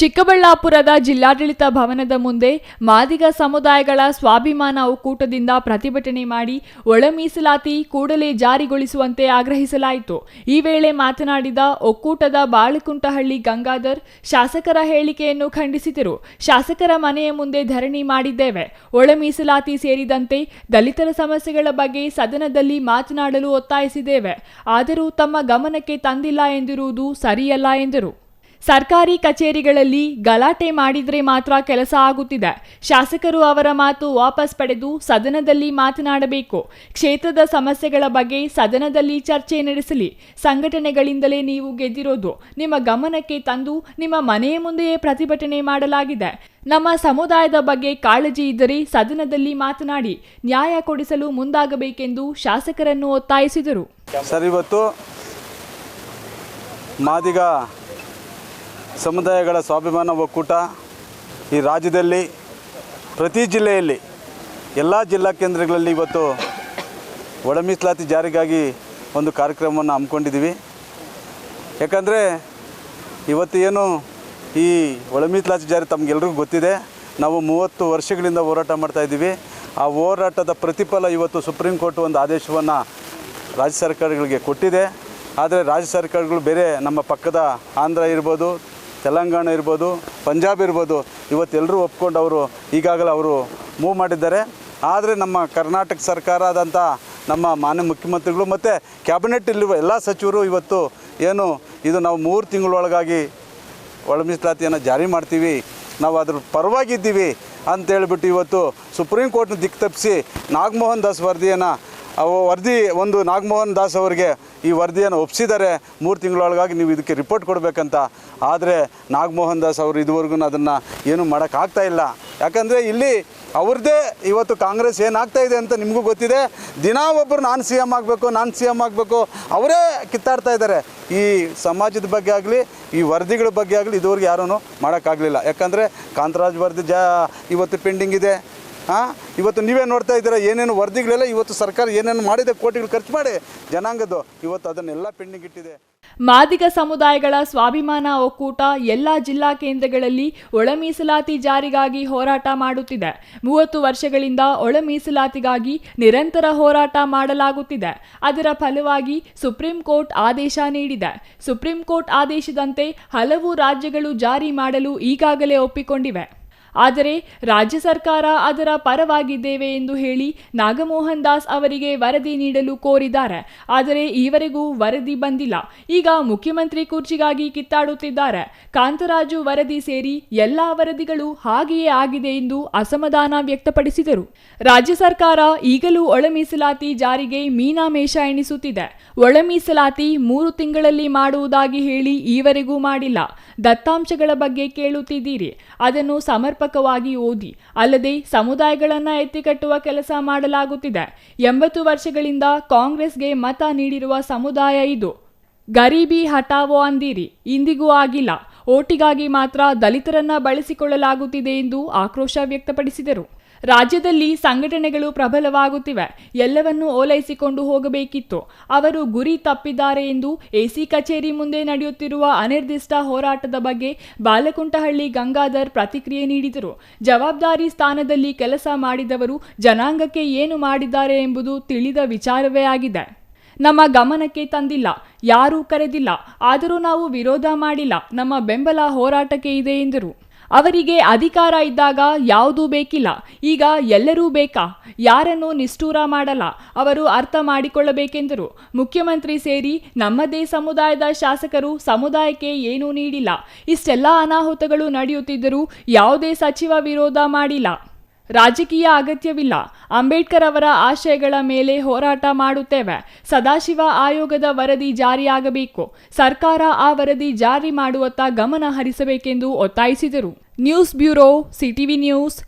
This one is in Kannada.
ಚಿಕ್ಕಬಳ್ಳಾಪುರದ ಜಿಲ್ಲಾಡಳಿತ ಭವನದ ಮುಂದೆ ಮಾದಿಗ ಸಮುದಾಯಗಳ ಸ್ವಾಭಿಮಾನ ಒಕ್ಕೂಟದಿಂದ ಪ್ರತಿಭಟನೆ ಮಾಡಿ ಒಳ ಮೀಸಲಾತಿ ಕೂಡಲೇ ಜಾರಿಗೊಳಿಸುವಂತೆ ಆಗ್ರಹಿಸಲಾಯಿತು. ಈ ವೇಳೆ ಮಾತನಾಡಿದ ಒಕ್ಕೂಟದ ಬಾಳಕುಂಟಹಳ್ಳಿ ಗಂಗಾಧರ್, ಶಾಸಕರ ಹೇಳಿಕೆಯನ್ನು ಖಂಡಿಸಿದರು. ಶಾಸಕರ ಮನೆಯ ಮುಂದೆ ಧರಣಿ ಮಾಡಿದ್ದೇವೆ. ಒಳ ಮೀಸಲಾತಿ ಸೇರಿದಂತೆ ದಲಿತರ ಸಮಸ್ಯೆಗಳ ಬಗ್ಗೆ ಸದನದಲ್ಲಿ ಮಾತನಾಡಲು ಒತ್ತಾಯಿಸಿದ್ದೇವೆ. ಆದರೂ ತಮ್ಮ ಗಮನಕ್ಕೆ ತಂದಿಲ್ಲ ಎಂದಿರುವುದು ಸರಿಯಲ್ಲ ಎಂದರು. ಸರ್ಕಾರಿ ಕಚೇರಿಗಳಲ್ಲಿ ಗಲಾಟೆ ಮಾಡಿದರೆ ಮಾತ್ರ ಕೆಲಸ ಆಗುತ್ತಿದೆ. ಶಾಸಕರು ಅವರ ಮಾತು ವಾಪಸ್ ಪಡೆದು ಸದನದಲ್ಲಿ ಮಾತನಾಡಬೇಕು. ಕ್ಷೇತ್ರದ ಸಮಸ್ಯೆಗಳ ಬಗ್ಗೆ ಸದನದಲ್ಲಿ ಚರ್ಚೆ ನಡೆಸಲಿ. ಸಂಘಟನೆಗಳಿಂದಲೇ ನೀವು ಗೆದ್ದಿರೋದು. ನಿಮ್ಮ ಗಮನಕ್ಕೆ ತಂದು ನಿಮ್ಮ ಮನೆಯ ಮುಂದೆಯೇ ಪ್ರತಿಭಟನೆ ಮಾಡಲಾಗಿದೆ. ನಮ್ಮ ಸಮುದಾಯದ ಬಗ್ಗೆ ಕಾಳಜಿ ಇದ್ದರೆ ಸದನದಲ್ಲಿ ಮಾತನಾಡಿ, ನ್ಯಾಯ ಕೊಡಿಸಲು ಮುಂದಾಗಬೇಕೆಂದು ಶಾಸಕರನ್ನು ಒತ್ತಾಯಿಸಿದರು. ಸರ್, ಇವತ್ತು ಮಾದಿಗ ಸಮುದಾಯಗಳ ಸ್ವಾಭಿಮಾನ ಒಕ್ಕೂಟ ಈ ರಾಜ್ಯದಲ್ಲಿ ಪ್ರತಿ ಜಿಲ್ಲೆಯಲ್ಲಿ ಎಲ್ಲ ಜಿಲ್ಲಾ ಕೇಂದ್ರಗಳಲ್ಲಿ ಇವತ್ತು ಒಳ ಮೀಸಲಾತಿ ಜಾರಿಗಾಗಿ ಒಂದು ಕಾರ್ಯಕ್ರಮವನ್ನು ಹಮ್ಮಿಕೊಂಡಿದ್ದೀವಿ. ಯಾಕಂದರೆ ಇವತ್ತು ಏನು ಈ ಒಳ ಮೀಸಲಾತಿ ಜಾರಿ ತಮಗೆಲ್ರಿಗೂ ಗೊತ್ತಿದೆ. ನಾವು ಮೂವತ್ತು ವರ್ಷಗಳಿಂದ ಹೋರಾಟ ಮಾಡ್ತಾಯಿದ್ದೀವಿ ಆ ಹೋರಾಟದ ಪ್ರತಿಫಲ ಇವತ್ತು ಸುಪ್ರೀಂ ಕೋರ್ಟ್ ಒಂದು ಆದೇಶವನ್ನು ರಾಜ್ಯ ಸರ್ಕಾರಗಳಿಗೆ ಕೊಟ್ಟಿದೆ. ಆದರೆ ರಾಜ್ಯ ಸರ್ಕಾರಗಳು ಬೇರೆ ನಮ್ಮ ಪಕ್ಕದ ಆಂಧ್ರ ಇರ್ಬೋದು ತೆಲಂಗಾಣ ಇರ್ಬೋದು, ಪಂಜಾಬ್ ಇರ್ಬೋದು ಇವತ್ತೆಲ್ಲರೂ ಒಪ್ಕೊಂಡು ಅವರು ಈಗಾಗಲೇ ಅವರು ಮೂವ್ ಮಾಡಿದ್ದಾರೆ. ಆದರೆ ನಮ್ಮ ಕರ್ನಾಟಕ ಸರ್ಕಾರ ಆದಂಥ ನಮ್ಮ ಮಾನ್ಯ ಮುಖ್ಯಮಂತ್ರಿಗಳು ಮತ್ತು ಕ್ಯಾಬಿನೆಟ್ ಇಲ್ಲಿರುವ ಎಲ್ಲ ಸಚಿವರು ಇವತ್ತು ಏನು ಇದು ನಾವು ಮೂರು ತಿಂಗಳೊಳಗಾಗಿ ಒಳ ಮೀಸಲಾತಿಯನ್ನು ಜಾರಿ ಮಾಡ್ತೀವಿ, ನಾವು ಅದ್ರ ಪರವಾಗಿದ್ದೀವಿ ಅಂತೇಳ್ಬಿಟ್ಟು ಇವತ್ತು ಸುಪ್ರೀಂ ಕೋರ್ಟ್ನ ದಿಕ್ಕು ತಪ್ಪಿಸಿ ನಾಗಮೋಹನ್ ದಾಸ್ ವರದಿಯನ್ನು ವರದಿ, ಒಂದು ನಾಗಮೋಹನ್ ದಾಸ್ ಅವರಿಗೆ ಈ ವರದಿಯನ್ನು ಒಪ್ಪಿಸಿದ್ದಾರೆ ಮೂರು ತಿಂಗಳೊಳಗಾಗಿ ನೀವು ಇದಕ್ಕೆ ರಿಪೋರ್ಟ್ ಕೊಡಬೇಕಂತ. ಆದರೆ ನಾಗಮೋಹನ್ ದಾಸ್ ಅವರು ಇದುವರೆಗೂ ಅದನ್ನು ಏನು ಮಾಡೋಕ್ಕಾಗ್ತಾ ಇಲ್ಲ. ಯಾಕಂದರೆ ಇಲ್ಲಿ ಅವ್ರದ್ದೇ ಇವತ್ತು ಕಾಂಗ್ರೆಸ್ ಏನಾಗ್ತಾ ಇದೆ ಅಂತ ನಿಮಗೂ ಗೊತ್ತಿದೆ. ದಿನಾ ಒಬ್ಬರು ನಾನು ಸಿ ಎಂ ಆಗಬೇಕು, ನಾನು ಸಿ ಎಂ ಆಗಬೇಕು, ಅವರೇ ಕಿತ್ತಾಡ್ತಾ ಇದ್ದಾರೆ. ಈ ಸಮಾಜದ ಬಗ್ಗೆ ಆಗಲಿ, ಈ ವರದಿಗಳ ಬಗ್ಗೆ ಆಗಲಿ ಇದುವರೆಗೆ ಯಾರೂ ಮಾಡೋಕ್ಕಾಗಲಿಲ್ಲ. ಯಾಕಂದರೆ ಕಾಂತರಾಜ್ ವರದಿ ಜಾ ಇವತ್ತು ಪೆಂಡಿಂಗ್ ಇದೆ. ಇವತ್ತು ನೀವೇ ನೋಡ್ತಾ ಇದ್ದೀರಾ, ಏನೇನು ವರದಿಗಳೆಲ್ಲ, ಇವತ್ತು ಸರ್ಕಾರ ಏನೇನು ಮಾಡಿದೆ, ಕೋಟಿಗಳು ಖರ್ಚು ಮಾಡಿ ಜನಾಂಗದ್ದು. ಇವತ್ತು ಅದನ್ನೆಲ್ಲ ಪೆಂಡಿಂಗ್ ಇಟ್ಟಿದೆ. ಮಾದಿಗ ಸಮುದಾಯಗಳ ಸ್ವಾಭಿಮಾನ ಒಕ್ಕೂಟ ಎಲ್ಲ ಜಿಲ್ಲಾ ಕೇಂದ್ರಗಳಲ್ಲಿ ಒಳ ಮೀಸಲಾತಿ ಜಾರಿಗಾಗಿ ಹೋರಾಟ ಮಾಡುತ್ತಿದೆ. ಮೂವತ್ತು ವರ್ಷಗಳಿಂದ ಒಳ ಮೀಸಲಾತಿಗಾಗಿ ನಿರಂತರ ಹೋರಾಟ ಮಾಡಲಾಗುತ್ತಿದೆ. ಅದರ ಫಲವಾಗಿ ಸುಪ್ರೀಂ ಕೋರ್ಟ್ ಆದೇಶ ನೀಡಿದೆ. ಸುಪ್ರೀಂ ಕೋರ್ಟ್ ಆದೇಶದಂತೆ ಹಲವು ರಾಜ್ಯಗಳು ಜಾರಿ ಮಾಡಲು ಈಗಾಗಲೇ ಒಪ್ಪಿಕೊಂಡಿವೆ. ಆದರೆ ರಾಜ್ಯ ಸರ್ಕಾರ ಅದರ ಪರವಾಗಿದ್ದೇವೆ ಎಂದು ಹೇಳಿ ನಾಗಮೋಹನ್ ದಾಸ್ ಅವರಿಗೆ ವರದಿ ನೀಡಲು ಕೋರಿದ್ದಾರೆ. ಆದರೆ ಈವರೆಗೂ ವರದಿ ಬಂದಿಲ್ಲ. ಈಗ ಮುಖ್ಯಮಂತ್ರಿ ಕುರ್ಚಿಗಾಗಿ ಕಿತ್ತಾಡುತ್ತಿದ್ದಾರೆ. ಕಾಂತರಾಜು ವರದಿ ಸೇರಿ ಎಲ್ಲಾ ವರದಿಗಳು ಹಾಗೆಯೇ ಆಗಿದೆ ಎಂದು ಅಸಮಾಧಾನ ವ್ಯಕ್ತಪಡಿಸಿದರು. ರಾಜ್ಯ ಸರ್ಕಾರ ಈಗಲೂ ಒಳಮೀಸಲಾತಿ ಜಾರಿಗೆ ಮೀನಾಮೇಷ ಎಣಿಸುತ್ತಿದೆ. ಒಳಮೀಸಲಾತಿ ಮೂರು ತಿಂಗಳಲ್ಲಿ ಮಾಡುವುದಾಗಿ ಹೇಳಿ ಈವರೆಗೂ ಮಾಡಿಲ್ಲ. ದತ್ತಾಂಶಗಳ ಬಗ್ಗೆ ಕೇಳುತ್ತಿದ್ದೀರಿ. ಅದನ್ನು ಸಮರ್ಪಕವಾಗಿ ಓದಿ, ಅಲ್ಲದೆ ಸಮುದಾಯಗಳನ್ನ ಎತ್ತಿಕಟ್ಟುವ ಕೆಲಸ ಮಾಡಲಾಗುತ್ತಿದೆ. ಎಂಬತ್ತು ವರ್ಷಗಳಿಂದ ಕಾಂಗ್ರೆಸ್ಗೆ ಮತ ನೀಡಿರುವ ಸಮುದಾಯ ಇದು. ಗರೀಬಿ ಹಟಾವೋ ಅಂದಿರಿ, ಇಂದಿಗೂ ಆಗಿಲ್ಲ. ಓಟಿಗಾಗಿ ಮಾತ್ರ ದಲಿತರನ್ನ ಬಳಸಿಕೊಳ್ಳಲಾಗುತ್ತಿದೆ ಎಂದು ಆಕ್ರೋಶ ವ್ಯಕ್ತಪಡಿಸಿದರು. ರಾಜ್ಯದಲ್ಲಿ ಸಂಘಟನೆಗಳು ಪ್ರಬಲವಾಗುತ್ತಿವೆ. ಎಲ್ಲವನ್ನೂ ಓಲೈಸಿಕೊಂಡು ಹೋಗಬೇಕಿತ್ತು. ಅವರು ಗುರಿ ತಪ್ಪಿದ್ದಾರೆ ಎಂದು ಎಸಿ ಕಚೇರಿ ಮುಂದೆ ನಡೆಯುತ್ತಿರುವ ಅನಿರ್ದಿಷ್ಟ ಹೋರಾಟದ ಬಗ್ಗೆ ಬಾಲಕುಂಟಹಳ್ಳಿ ಗಂಗಾಧರ್ ಪ್ರತಿಕ್ರಿಯೆ ನೀಡಿದರು. ಜವಾಬ್ದಾರಿ ಸ್ಥಾನದಲ್ಲಿ ಕೆಲಸ ಮಾಡಿದವರು ಜನಾಂಗಕ್ಕೆ ಏನು ಮಾಡಿದ್ದಾರೆ ಎಂಬುದು ತಿಳಿದ ವಿಚಾರವೇ ಆಗಿದೆ. ನಮ್ಮ ಗಮನಕ್ಕೆ ತಂದಿಲ್ಲ, ಯಾರೂ ಕರೆದಿಲ್ಲ, ಆದರೂ ನಾವು ವಿರೋಧ ಮಾಡಿಲ್ಲ, ನಮ್ಮ ಬೆಂಬಲ ಹೋರಾಟಕ್ಕೆ ಇದೆ ಎಂದರು. ಅವರಿಗೆ ಅಧಿಕಾರ ಇದ್ದಾಗ ಯಾವುದೂ ಬೇಕಿಲ್ಲ, ಈಗ ಎಲ್ಲರೂ ಬೇಕಾ? ಯಾರನ್ನು ನಿಷ್ಠೂರ ಮಾಡಲ್ಲ? ಅವರು ಅರ್ಥ ಮಾಡಿಕೊಳ್ಳಬೇಕೆಂದರು. ಮುಖ್ಯಮಂತ್ರಿ ಸೇರಿ ನಮ್ಮದೇ ಸಮುದಾಯದ ಶಾಸಕರು ಸಮುದಾಯಕ್ಕೆ ಏನೂ ನೀಡಿಲ್ಲ. ಇಷ್ಟೆಲ್ಲ ಅನಾಹುತಗಳು ನಡೆಯುತ್ತಿದ್ದರೂ ಯಾವುದೇ ಸಚಿವ ವಿರೋಧ ಮಾಡಿಲ್ಲ. ರಾಜಕೀಯ ಅಗತ್ಯವಿಲ್ಲ. ಅಂಬೇಡ್ಕರ್ ಅವರ ಆಶಯಗಳ ಮೇಲೆ ಹೋರಾಟ ಮಾಡುತ್ತೇವೆ. ಸದಾಶಿವ ಆಯೋಗದ ವರದಿ ಜಾರಿಯಾಗಬೇಕು. ಸರ್ಕಾರ ಆ ವರದಿ ಜಾರಿ ಮಾಡುವತ್ತ ಗಮನ ಹರಿಸಬೇಕೆಂದು ಒತ್ತಾಯಿಸಿದರು. News bureau, CTV news